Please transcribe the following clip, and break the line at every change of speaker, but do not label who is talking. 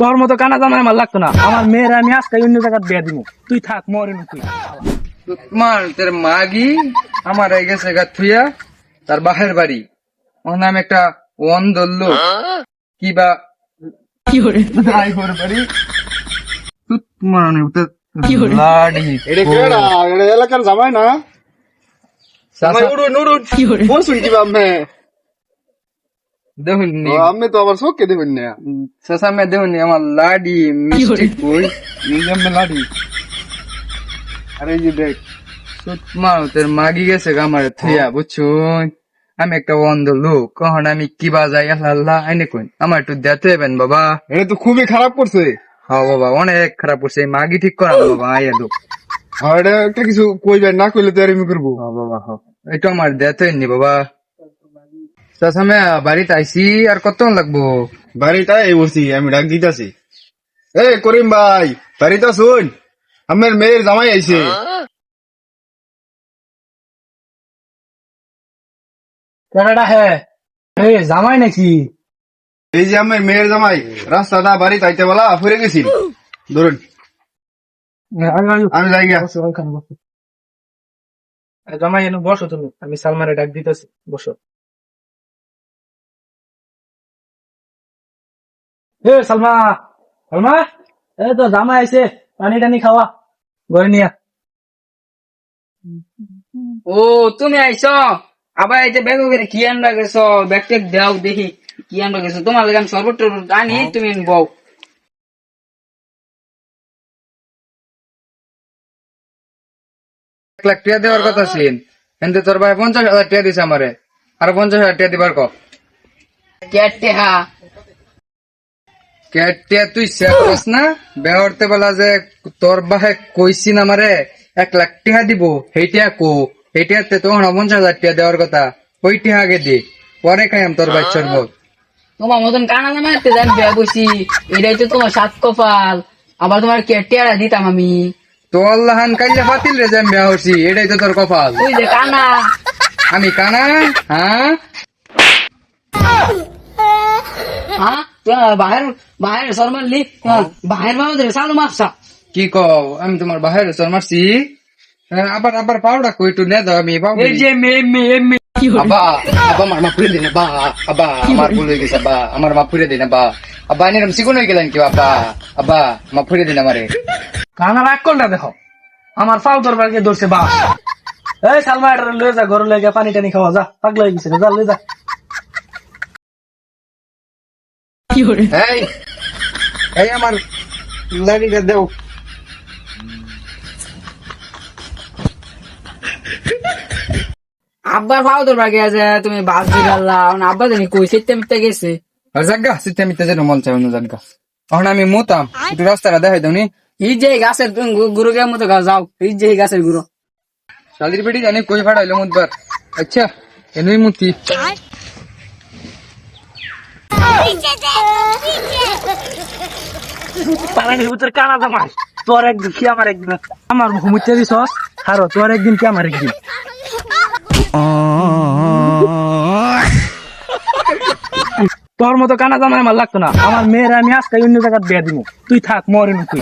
তোর মতো কানা জামাই আমার লাগতো না। আমার মেয়ের আমি আজকে অন্য জায়গায় বিয়া দিব তুই থাক মরে তুই।
তোমার তোর মাগি আমার হয়ে গেছে গা থুইয়া তার বাহের বাড়ি। ওর নাম একটা ওয়ান ধরলো। কি বা?
নাই করে? পারি।
তোমার লাডি।
এটা কেডা এটা এলাকার জামাই না জামাই উড়ুন উড়ুন বসুন কি বামে
দেখুন
আমি তো আবার চোখকে দেবেন না।
সাসামে দেখুন আমার লাডি মিষ্টি কই
নিজের মেলাডি আরে যে দেখ।
তোর মাগি গেছে আমার থুইয়া বুঝছ আমি একটা অন্ধ লোক কখন আমি কি বাজাই আল্লাহ আল্লাহ আইনে কই আমার একটু দেখতে হবেন বাবা।
এটা তো খুবই খারাপ করছে।
হ্যাঁ বাবা অনেক খারাপ করছে মাগি ঠিক করা বাবা আইয়া লোক
আর এটা একটা কিছু কইবেন না কইলে তো আর আমি করব।
বাবা এটা আমার দেখতে হয়নি বাবা। সাসামে বাড়িতে আইসি আর কত লাগবো?
বাড়িটা এই বসি আমি ডাক দিতেছি। এ করিম ভাই বাড়িটা শুন আমার মেয়ের জামাই আইছে।
কেনাডা হ্যাঁ রে জামাই নাকি?
এই যে আমার মেয়ের জামাই রাস্তাটা বাড়ি তাইতে বলা ফিরে গেছি ধরুন। আমি যাই
বসো ওখানে বসো। এই জামাই এনে বসো তুমি আমি সালমারে ডাক দিতেছি বসো। এ সালমা! সালমা! এ তো জামাই আইছে পানি টানি খাওয়া ঘরে নিয়া।
ও তুমি আইছো? আবার এই যে ব্যাগ করে কি আনবা গেছো? ব্যাগ টেক দাও দেখি কি আনবা গেছো? তোমার লাগে আমি সর্বত্র আনি তুমি বউ
লাখ টাকা দেওয়ার কথা ছিল কিন্তু তোর ভাই পঞ্চাশ হাজার টাকা দিছে আমারে। আর পঞ্চাশ হাজার টাকা দিবার
কেটে হা
কেটে তুই করস না? বেহরতে বলা যে তোর বাহে কইছি না আমারে এক লাখ টিহা দিব সেইটা কো। সেইটাতে তখন পঞ্চাশ হাজার টিয়া দেওয়ার কথা। ওই টিহা আগে দি। পরে খাইম তোর ভাই শরবত
তোমার মতন কানা জামাইতে যান বিয়া বসি এটাই তো তোমার সাত কপাল। আবার তোমার কেটে দিতাম আমি।
তো আল্লাহান কাইলে ফাতিল রে জাম বিয়া হইছি এটাই তো তোর কপাল।
তুই যে কানা।
আমি কানা? হ্যাঁ?
হ্যাঁ বাহের বাহির বাহির সরমালি বাহির বাবা সালু মাপসা
কি কও আমি তোমার বাহের সর মারছি। হ্যাঁ, আবার আবার পাউডা কই একটু নে দাও আমি পাউডা
এই যে মে মেয়ে
আবা আবা মার মাপুরে দিনে বা আবা আমার ভুল হয়ে গেছে আবা আমার মাপুরে দিনে বা আবা এরম সিগুন হয়ে গেলেন কি আবা আবা মাপুরে দিন আমারে
কানা রাগ করলা দেখো আমার ফাউ তোর বাড়িতে ধরছে বাস এই সালমা এটা লয়ে যা ঘরে লয়ে গিয়ে পানি টানি খাওয়া যা পাগলা হয়ে গেছে যা লয়ে যা
এই এই আমার লাড়িটা দেও
আব্বার ভাও তোর বাগে আছে তুমি বাস দিয়ে আব্বা জানি কই সেতে মিটতে গেছে।
আর জাগা সিটে মিটে যেন মন চাই অন্য জাগা। এখন আমি মুতাম একটু রাস্তাটা দেখাই দাও নি।
এই যে গাছের গুরু গে মতো গাছ যাও এই যে গাছের গুরু।
শালির বেটি জানি কই ফাড়াইলো মুতবার। আচ্ছা এনুই মুতি।
পানির ভিতরে কানা জামাই তোর একদিন কি আমার একদিন? আমার ঘুমুতে দিছস? আর তোর একদিন কি আমার একদিন? তোর মতো কানা জামাই আমার লাগতো না। আমার মেয়েরা আমি আজকে অন্য জায়গায় বিয়ে দিব তুই থাক মরে না তুই।